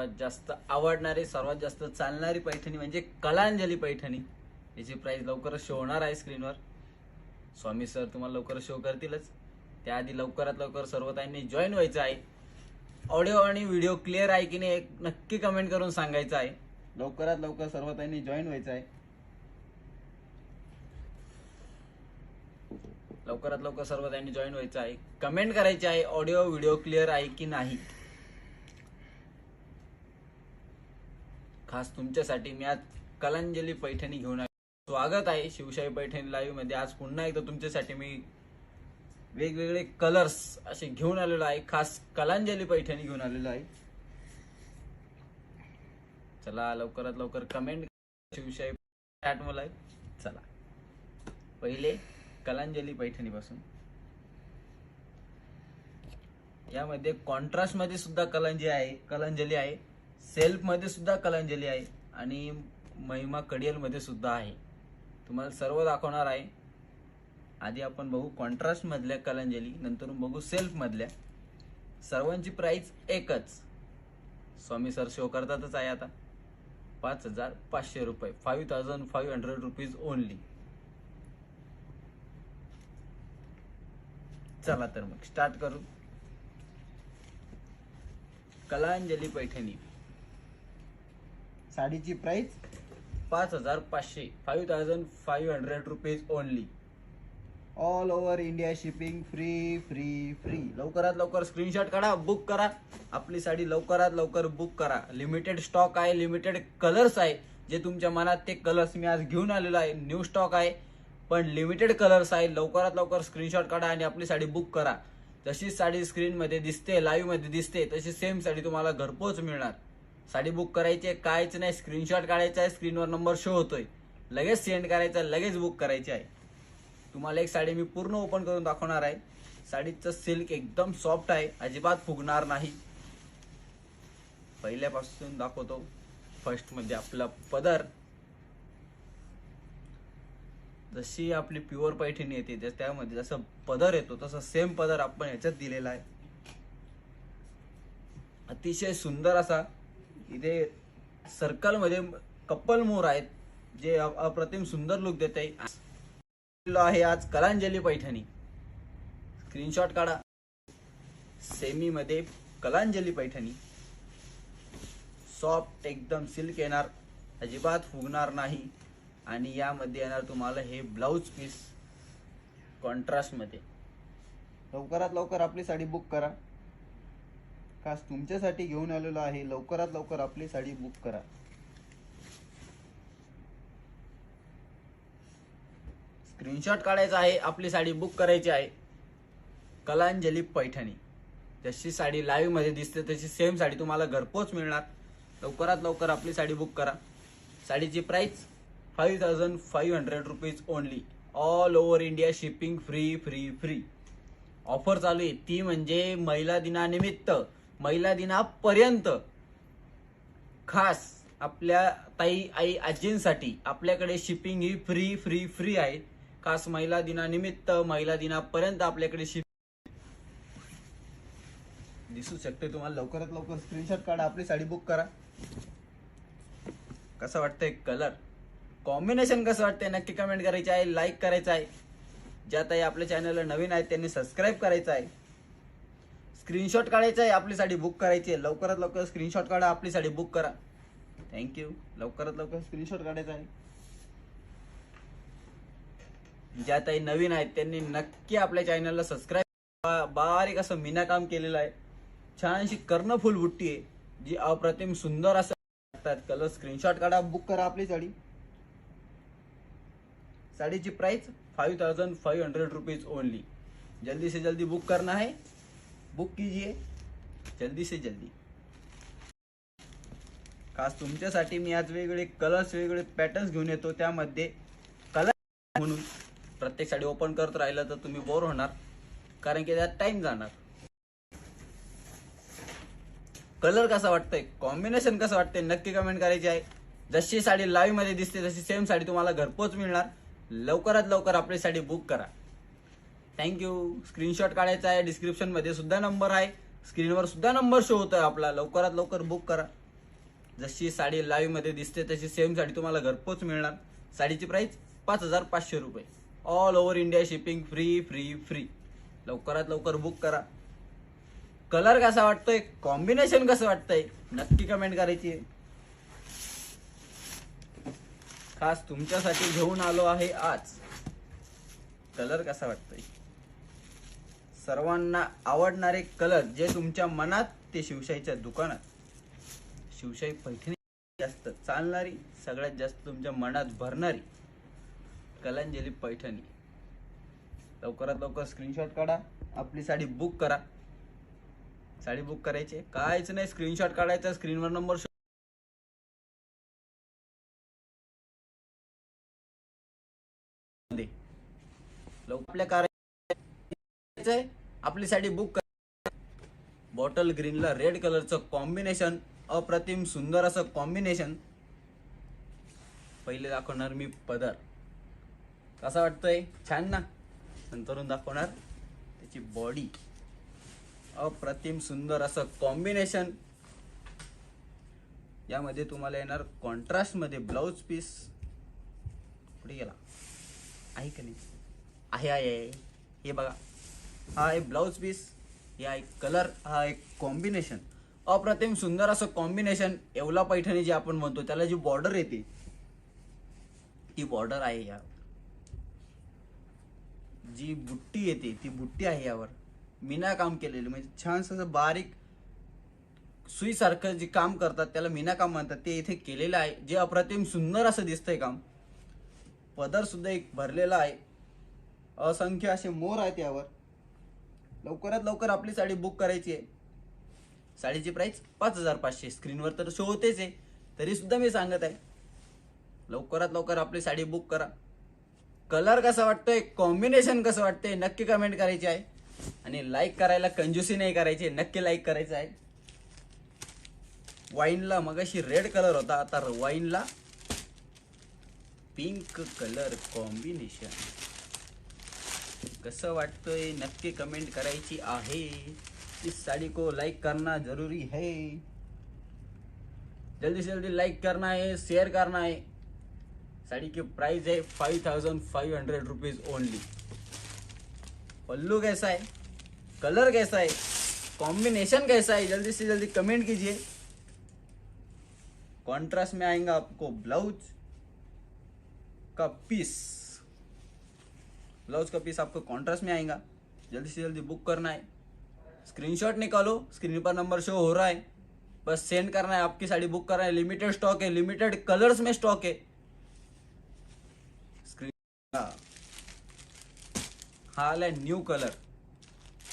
सर्वात जास्त आवडणारी सर्वात जास्त चालणारी पैठणी म्हणजे कलांजली पैठणी. याची प्राईस लवकरच शो होणार आहे स्क्रीनवर स्वामी सर तुम्हाला लवकरच शो करतीलच. त्याआधी लवकरात लवकर सर्व ताईंनी जॉईन व्हायचं आहे. ऑडिओ आणि व्हिडिओ क्लिअर आहे की नाही एक नक्की कमेंट करून सांगायचं आहे. लवकरात लवकर सर्व ताईंनी जॉईन व्हायचं आहे. लवकरात लवकर सर्व त्यांनी जॉईन व्हायचं आहे. कमेंट करायची आहे ऑडिओ व्हिडिओ क्लिअर आहे की नाही? खास तुमच्यासाठी मी आज कलांजली पैठणी घेऊन स्वागत आहे शिवशाही पैठणी लाईव्हमध्ये. आज पुन्हा एकदा तुमच्यासाठी मी वेगवेगळे कलर्स असे घेऊन आलेलो आहे. खास कलांजली पैठणी घेऊन आलेलो आहे. चला लवकरात लवकर कमेंट शिवशाही चॅट मला चला. पहिले कलांजली पैठणी पासून यामध्ये कॉन्ट्रास्टमध्ये सुद्धा कलांजी आहे कलांजली आहे. सेल्फमध्ये सुद्धा कलांजली आहे आणि महिमा कडियलमध्ये सुद्धा आहे. तुम्हाला सर्व दाखवणार आहे. आधी आपण बघू कॉन्ट्रास्टमधल्या कलांजली नंतर बघू सेल्फमधल्या. सर्वांची प्राईस एकच. स्वामी सर शो करतातच आहे आता. पाच हजार पाचशे रुपये. Five thousand five hundred rupees only चला तर मग स्टार्ट करू. कलांजली पैठणी. साडीची प्राइस पाच हजार पाचशे. Five thousand five hundred rupees only all over India shipping free free free लवकरात लवकर स्क्रीनशॉट काढा बुक करा. आपली साडी लवकरात लवकर बुक करा. लिमिटेड स्टॉक आहे लिमिटेड कलर्स आहे. जे तुमच्या मनात ते कलर्स मी आज घेऊन आलेलो आहे. न्यू स्टॉक आहे. पण लिमिटेड कलर्स आहे. लवकरात लवकर स्क्रीनशॉट काढा आणि आपली साडी बुक करा. जशी साडी स्क्रीन मध्ये दिसते लाईव्हमध्ये दिसते तशी सेम साडी तुम्हाला घरपोच मिळणार. साडी बुक करायची आहे कायच नाही. स्क्रीनशॉट काढायचा आहे स्क्रीनवर नंबर शो होतोय. लगेच सेंड करायचा लगेच बुक करायची आहे. तुम्हाला एक साडी मी पूर्ण ओपन करून दाखवणार आहे. साडीचं सिल्क एकदम सॉफ्ट आहे अजिबात फुगणार नाही. पहिल्यापासून दाखवतो. फर्स्टमध्ये म्हणजे आपला पदर. जशी आपली प्युअर पैठणी येते त्यामध्ये जसं पदर येतो तसं सेम पदर आपण ह्याच्यात दिलेला आहे. अतिशय सुंदर असा इथे सर्कलमध्ये कप्पल मोर आहेत जे अप्रतिम सुंदर लुक देत. आहे आहे आज कलांजली पैठणी. स्क्रीनशॉट काढा. सेमी मध्ये कलांजली पैठणी. सॉफ्ट एकदम सिल्क येणार. अजिबात फुगणार नाही. आणि यामध्ये येणार तुम्हाला हे ब्लाऊज पीस कॉन्ट्रास्टमध्ये. लवकरात लवकर आपली साडी बुक करा. खास तुमच्यासाठी घेऊन आलेलो आहे. लवकरात लवकर आपली साडी बुक करा. स्क्रीनशॉट काढायचा आहे. आपली साडी बुक करायची आहे. कलांजली पैठणी. जशी साडी लाईव्हमध्ये दिसते तशी सेम साडी तुम्हाला घरपोच मिळणार. लवकरात लवकर आपली साडी बुक करा. साडीची price five thousand five hundred rupees only all over India shipping free free free offer चालू आहे. ती म्हणजे महिला दिनानिमित्त महिला दिनापर्यंत खास आपल्या ताई आई आजींसाठी आपल्याकडे शिपिंग ही फ्री फ्री फ्री आहे. खास महिला दिनानिमित्त महिला दिनापर्यंत आपल्याकडे शिप दिसू शकते तुम्हाला. लवकरात लवकर स्क्रीनशॉट काढा. आपली साडी बुक करा. कसं वाटतंय कलर कॉम्बिनेशन कसं वाटतंय? नक्की कमेंट करायची आहे लाईक करायचं आहे. ज्या ताई आपल्या चॅनलला नवीन आहेत त्यांनी सबस्क्राईब करायचं आहे. स्क्रीनशॉट काढायचा आहे आपली साडी बुक करायची आहे. लवकरात लवकर स्क्रीनशॉट काढा आपली साडी बुक करा थँक्यू लवकरात लवकर स्क्रीनशॉट काढायचा आहे. ज्या ताई नवीन आहेत त्यांनी नक्की आपल्या चॅनलला सबस्क्राईब बारीक असं मीना काम केलेलं आहे. छानशी कर्णफुल बुट्टी आहे जी अप्रतिम सुंदर असं वाटतात कलर स्क्रीनशॉट काढा बुक करा आपली sari साडीची price five thousand five hundred rupees only जल्दी से जल्दी बुक करना है बुक कीजिए. जल्दी से जल्दी. खास तुमच्यासाठी मी आज वेगवेगळे कलर्स वेगवेगळे पॅटर्न्स घेऊन येतो. त्यामध्ये कलर म्हणून प्रत्येक साडी ओपन करत राहिलं तर तुम्ही बोर होणार. कारण की त्यात टाइम जाणार. कलर कसा वाटतंय? कॉम्बिनेशन कसं वाटतंय? नक्की कमेंट करायची आहे. जशी साडी लाईव्हमध्ये दिसते तशी सेम साडी तुम्हाला घरपोच मिळणार. लवकरात लवकर आपली साडी बुक करा. थँक्यू स्क्रीनशॉट काढायचा आहे. डिस्क्रिप्शनमध्ये सुद्धा नंबर आहे. स्क्रीनवर सुद्धा नंबर शो होतोय आपला. लवकरात लवकर बुक करा. जशी साडी लाईव्हमध्ये दिसते तशी सेम साडी तुम्हाला घरपोच मिळणार. साडीची प्राईस पाच हजार पाचशे रुपये. All over India shipping free free free लवकरात लवकर बुक करा. कलर कसा वाटतोय? कॉम्बिनेशन कसं वाटतंय? नक्की कमेंट करायची आहे. खास तुमच्यासाठी घेऊन आलो आहे आज. कलर कसा वाटतोय? सर्वांना आवडणारे कलर जे तुमच्या मनात ते शिवशाहीच्या दुकानात. शिवशाही पैठणी जास्त चालणारी सगळ्यात जास्त तुमच्या मनात भरणारी कलांजली पैठणी. लवकरात लवकर स्क्रीनशॉट काढा आपली साडी बुक करा. साडी बुक करायची कायच नाही स्क्रीनशॉट काढायचा स्क्रीनवर नंबर आपल्या कार्य आपली साडी बुक कर. बॉटल ग्रीनला रेड कलरचं कॉम्बिनेशन अप्रतिम सुंदर असं कॉम्बिनेशन पहिले दाखवणार मी पदर. कसा वाटतोय? छान ना? नंतरून दाखवणार त्याची बॉडी अप्रतिम सुंदर असं कॉम्बिनेशन यामध्ये तुम्हाला येणार कॉन्ट्रास्टमध्ये ब्लाऊज पीस कुठे गेला. आहे का नाही? आहे आहे. हे बघा. हा एक ब्लाऊज पीस या एक कलर हा एक कॉम्बिनेशन अप्रतिम सुंदर असं कॉम्बिनेशन येवला पैठणी जे आपण म्हणतो त्याला जी बॉर्डर येते ती बॉर्डर आहे या जी बुट्टी येते ती बुट्टी आहे यावर. मीना काम केलेली म्हणजे छान असं बारीक सुईसारखं जे काम करतात त्याला मीना काम म्हणतात ते इथे केलेलं आहे. जे अप्रतिम सुंदर असं दिसतंय काम. पदर सुद्धा एक भरलेला आहे. असंख्य असे मोर आहेत यावर. लवकरात लवकर आपली साडी बुक करायची आहे. साडीची प्राईस पाच हजार पाचशे. स्क्रीनवर तर शो होतेच आहे. तरी सुद्धा मी सांगत आहे. लवकरात लवकर आपली साडी बुक करा. कलर कसा वाटतोय? कॉम्बिनेशन कसं वाटतंय? नक्की कमेंट करायची आहे. आणि लाईक करायला कंजूसी नाही करायची नक्की लाईक करायचं आहे. वाईनला मगाशी रेड कलर होता. आता वाईनला पिंक कलर कॉम्बिनेशन कसं वाटतंय नक्की कमेंट करायची आहे. इस साड़ी को लाइक करना ज़रूरी है. जल्दी से जल्दी लाइक करना है शेयर करना है. साड़ी की प्राइस है five thousand five hundred rupees only पल्लू कैसा है? कलर कैसा है? कॉम्बिनेशन कैसा है? जल्दी से जल्दी कमेंट कीजिए. कॉन्ट्रास्ट में आएगा आपको ब्लाउज का पीस ब्लाउज का पीस आपको कॉन्ट्रास्ट में आएगा। जल्दी से जल्दी बुक करना है। स्क्रीनशॉट निकालो स्क्रीन पर नंबर शो हो रहा है। बस सेंड करना है आपकी साड़ी बुक करना है। लिमिटेड स्टॉक है लिमिटेड कलर्स में स्टॉक है। स्क्रीन हा। हा न्यू कलर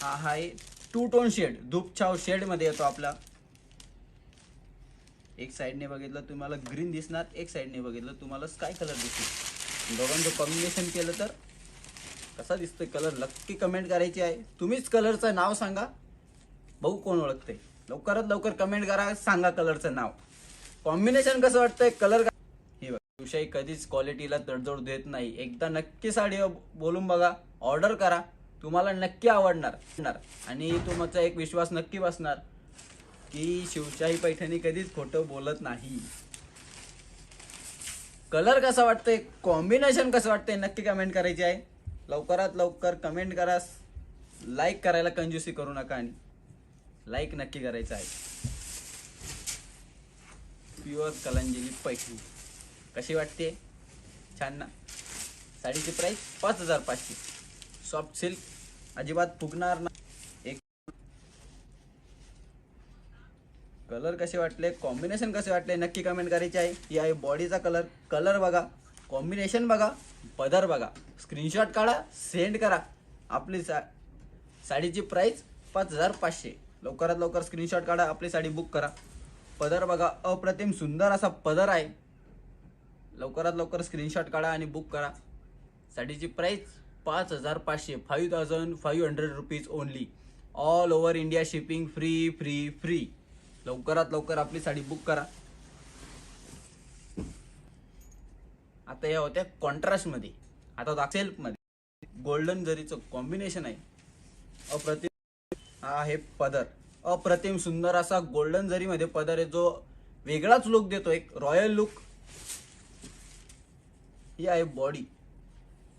हा हा आहे टू टोन शेड धूप छाव शेडमध्ये येतो आपला। एक साईडने बघितलं तुम्हाला ग्रीन दिसणार. एक साईडने बघितलं तुम्हाला स्काय कलर दिसणार. दोघांचं कॉम्बिनेशन केलं तर कसा दिसतोय कलर नक्की कमेंट करायची आहे. तुम्हीच कलरचं नाव सांगा. बघू कोण ओळखते. लवकरात लवकर कमेंट करा सांगा कलरचं नाव. कॉम्बिनेशन कसं वाटतंय? कलर हे बघा. शिवशाही कधीच क्वालिटीला तडजोड देत नाही. एकदा नक्की साडी बोलून बघा. ऑर्डर करा. तुम्हाला नक्की आवडणार. आवडणार. आणि तुमचा एक विश्वास नक्की बसणार की शिवशाही पैठणी कधीच खोटं बोलत नाही. कलर कसा वाटतंय? कॉम्बिनेशन कसं वाटतंय? नक्की कमेंट करायची आहे. लवकरात लवकर कमेंट करा. लाईक करायला कंजूसी करू नका आणि लाईक नक्की करायचं आहे. प्युअर कलांजली पैठणी. कशी वाटते? छान ना? साडीची प्राईस पाच हजार पाचशे. सॉफ्ट सिल्क अजिबात फुगणार ना. एक कलर कसे वाटले? कॉम्बिनेशन कसे वाटले? नक्की कमेंट करायची आहे. ही आहे बॉडीचा कलर कलर बघा. कॉम्बिनेशन बघा पदर बघा स्क्रीनशॉट काढा सेंड करा. आपली सा साडीची प्राईस पाच हजार पाचशे. लवकरात लवकर स्क्रीनशॉट काढा आपली साडी बुक करा. पदर बघा अप्रतिम सुंदर असा पदर आहे. लवकरात लवकर स्क्रीनशॉट काढा आणि बुक करा. साडीची प्राईस पाच हजार पाचशे five thousand five hundred rupees only all over India shipping free free free लवकरात लवकर आपली साडी बुक करा. आता या होत्या कॉन्ट्रास्टमध्ये. आता होता मध्ये. गोल्डन जरीचं कॉम्बिनेशन आहे अप्रतिम हा आहे पदर. अप्रतिम सुंदर असा गोल्डन जरी मध्ये पदर आहे जो वेगळाच लुक देतो एक रॉयल लुक ही आहे बॉडी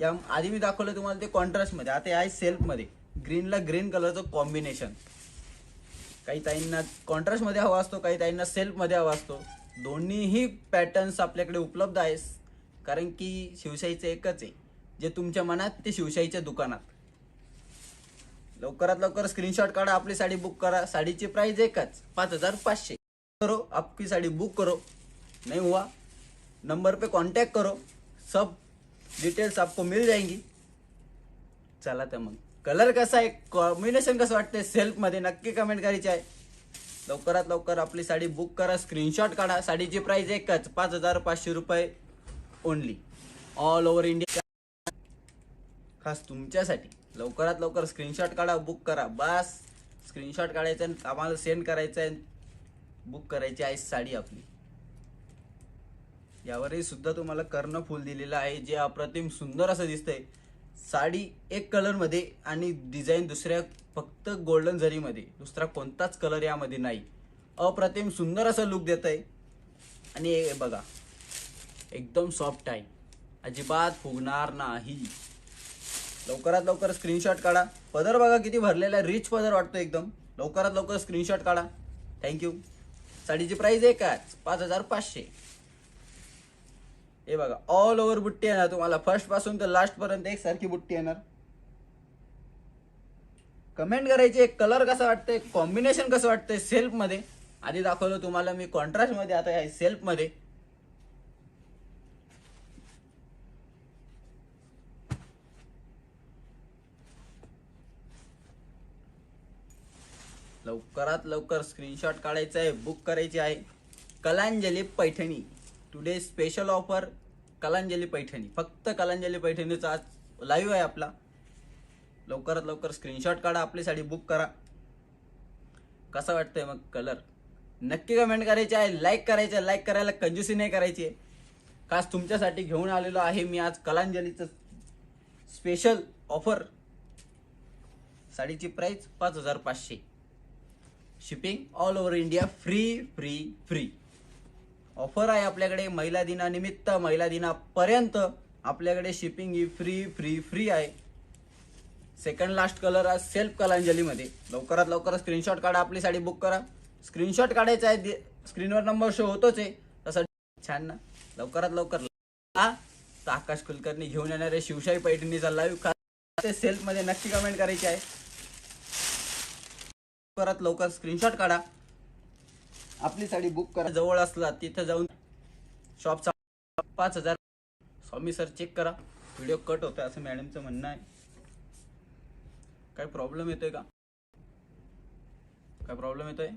या आधी मी दाखवलं तुम्हाला ते कॉन्ट्रास्टमध्ये. आता हे आहे सेल्फमध्ये. ग्रीनला ग्रीन कलरचं कॉम्बिनेशन काही ताईंना कॉन्ट्रास्टमध्ये हवा असतो काही ताईंना सेल्फमध्ये हवा असतो. दोन्हीही पॅटर्न्स आपल्याकडे उपलब्ध आहे कारण की शिवशाहीचं एकच आहे. जे तुमच्या मनात ते शिवशाहीच्या दुकानात. लवकरात लवकर स्क्रीनशॉट काढा आपली साडी बुक करा. साडीची प्राइस एकच. पाच हजार पाचशे. करो आपकी साड़ी बुक करो. नहीं हुआ. नंबर पे कांटेक्ट करो. सब डिटेल्स आपको मिल जाएंगी. चला तर मग. कलर कसा आहे? कॉम्बिनेशन कसं वाटतंय? सेल्फमध्ये नक्की कमेंट करायची आहे. लवकरात लवकर आपली साडी बुक करा स्क्रीनशॉट काढा. साडीची प्राइस एकच. पाच हजार पाचशे रुपये. ओनली ऑल ओव्हर इंडिया खास तुमच्यासाठी. लवकरात लवकर स्क्रीनशॉट काढा बुक करा. बस. स्क्रीनशॉट काढायचा आणि आम्हाला सेंड करायचं आहे. बुक करायची आहे साडी आपली. यावरही सुद्धा तुम्हाला कर्ण फुल दिलेलं आहे. जे अप्रतिम सुंदर असं दिसतंय. साडी एक कलरमध्ये आणि डिझाईन दुसऱ्या फक्त गोल्डन झरीमध्ये दुसरा कोणताच कलर यामध्ये नाही. अप्रतिम सुंदर असं लुक देत आहे आणि बघा. एकदम सॉफ्ट आहे. अजिबात फुगणार नाही. लवकरात लवकर स्क्रीनशॉट काढा. पदर बघा किती भरलेला आहे. रिच पदर वाटतो एकदम. लवकरात लवकर स्क्रीनशॉट काढा. थँक्यू साडीची प्राईज एकाच. पाच हजार पाचशे. हे बघा ऑल ओव्हर बुट्टी येणार तुम्हाला. फर्स्टपासून तर लास्टपर्यंत एकसारखी एक सारखी बुट्टी येणार. कमेंट करायची कलर कसा वाटतंय कॉम्बिनेशन कसं वाटतंय सेल्फमध्ये आधी दाखवलं तुम्हाला मी कॉन्ट्रास्टमध्ये आता आहे सेल्फमध्ये लवकरात लवकर स्क्रीनशॉट काढायचा आहे बुक करायची आहे. Kalanjali Paithani. Today special offer Kalanjali Paithani. फक्त कलांजली पैठणीचा आज लाईव्ह आहे आपला. लवकरात लवकर स्क्रीनशॉट काढा आपली साडी बुक करा. कसा वाटतंय मग कलर नक्की कमेंट करायची आहे लाईक करायचं आहे लाईक करायला कंजूसी नाही करायची आहे. खास तुमच्यासाठी घेऊन आलेलो आहे मी आज कलांजलीचं स्पेशल ऑफर साडीची प्राईस पाच हजार पाचशे. Shipping all over India free free free offer आहे आपल्याकडे महिला दिनानिमित्त महिला दिनापर्यंत. आपल्याकडे शिपिंग ही फ्री फ्री फ्री आहे. सेकंड लास्ट कलर आज सेल्फ कलांजलीमध्ये. लवकरात लवकर स्क्रीनशॉट काढा आपली साडी बुक करा. स्क्रीनशॉट काढायचा आहे स्क्रीनवर नंबर शो होतोच आहे. तसं छान ना. लवकरात लवकर हा तर आकाश कुलकर्णी घेऊन येणारे शिवशाही पैठणीचा लाईव्ह ते सेल्फमध्ये नक्की कमेंट करायची आहे. परत लवकर स्क्रीनशॉट काढा. आपली साडी बुक करा. जवळ असला तिथं जाऊन शॉपचा पाच हजार. स्वामी सर चेक करा. व्हिडिओ कट होतोय असं मॅडमचं म्हणणं आहे. काय प्रॉब्लेम येतोय का? काय प्रॉब्लेम येतोय?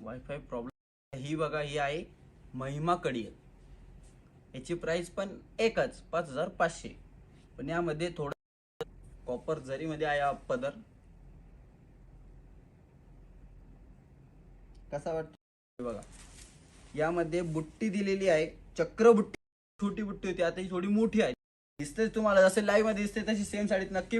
वायफाय प्रॉब्लेम ही बघा ही आहे महिमा कडियल याची प्राइस पण एकच पाच हजार पाचशे. पण यामध्ये थोडं कॉपर जरीमध्ये आहे हा पदर. कसा वाटतो? बघा. यामध्ये बुट्टी दिलेली आहे. चक्र बुट्टी. छोटी बुट्टी होती. आता ही थोडी मोठी आहे. दिसते तुम्हाला. जसे लाईव्हमध्ये दिसते तशी सेम साडीत नक्की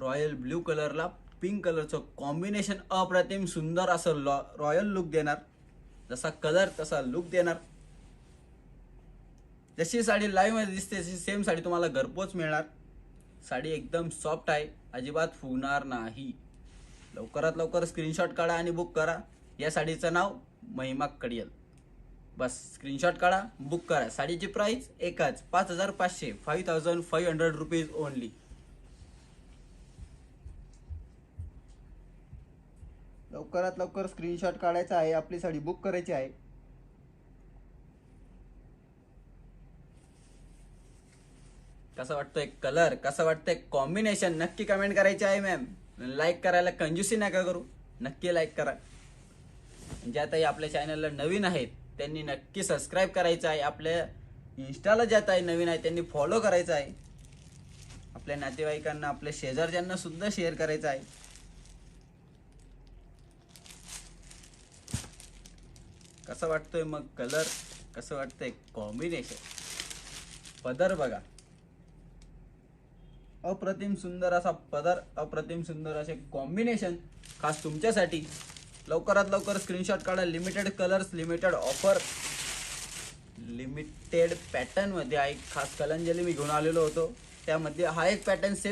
रॉयल ब्ल्यू कलरला पिंक कलरचं कॉम्बिनेशन अप्रतिम सुंदर असं रॉयल लुक देणार. जसा कलर तसा लुक देणार. जशी साडी लाईव्हमध्ये दिसते तशी सेम साडी तुम्हाला घरपोच मिळणार. साडी एकदम सॉफ्ट आहे. अजिबात फुगणार नाही. लवकरात लवकर स्क्रीनशॉट काढा आणि बुक करा. या साडीचं नाव महिमा कडियल. बस स्क्रीनशॉट काढा बुक करा. साडीची प्राईस एकाच पाच हजार पाचशे five thousand five hundred rupees only लवकरात लवकर स्क्रीनशॉट काढायचा आहे आपली साडी बुक करायची आहे. कसं वाटतोय कलर कसं वाटतंय कॉम्बिनेशन नक्की कमेंट करायची आहे मॅम लाईक करायला कंजूसी नका करू. नक्की लाईक करा. ज्या ताई आपल्या चॅनलला नवीन आहेत त्यांनी नक्की सबस्क्राईब करायचं आहे. आपल्या इन्स्टाला ज्या ताई नवीन आहे त्यांनी फॉलो करायचं आहे. आपल्या नातेवाईकांना आपल्या शेजारच्यांना सुद्धा शेअर करायचं आहे. कसं वाटतोय मग कलर कसं वाटतंय कॉम्बिनेशन पदर बघा. अप्रतिम सुंदर असा पदर अप्रतिम सुंदर असे कॉम्बिनेशन खास तुमच्यासाठी. लवकरात लवकर स्क्रीनशॉट काढा. Limited colours limited offer limited पॅटर्नमध्ये हा एक खास कलंजली मी घेऊन आलेलो होतो. त्यामध्ये हा एक पॅटर्न सेम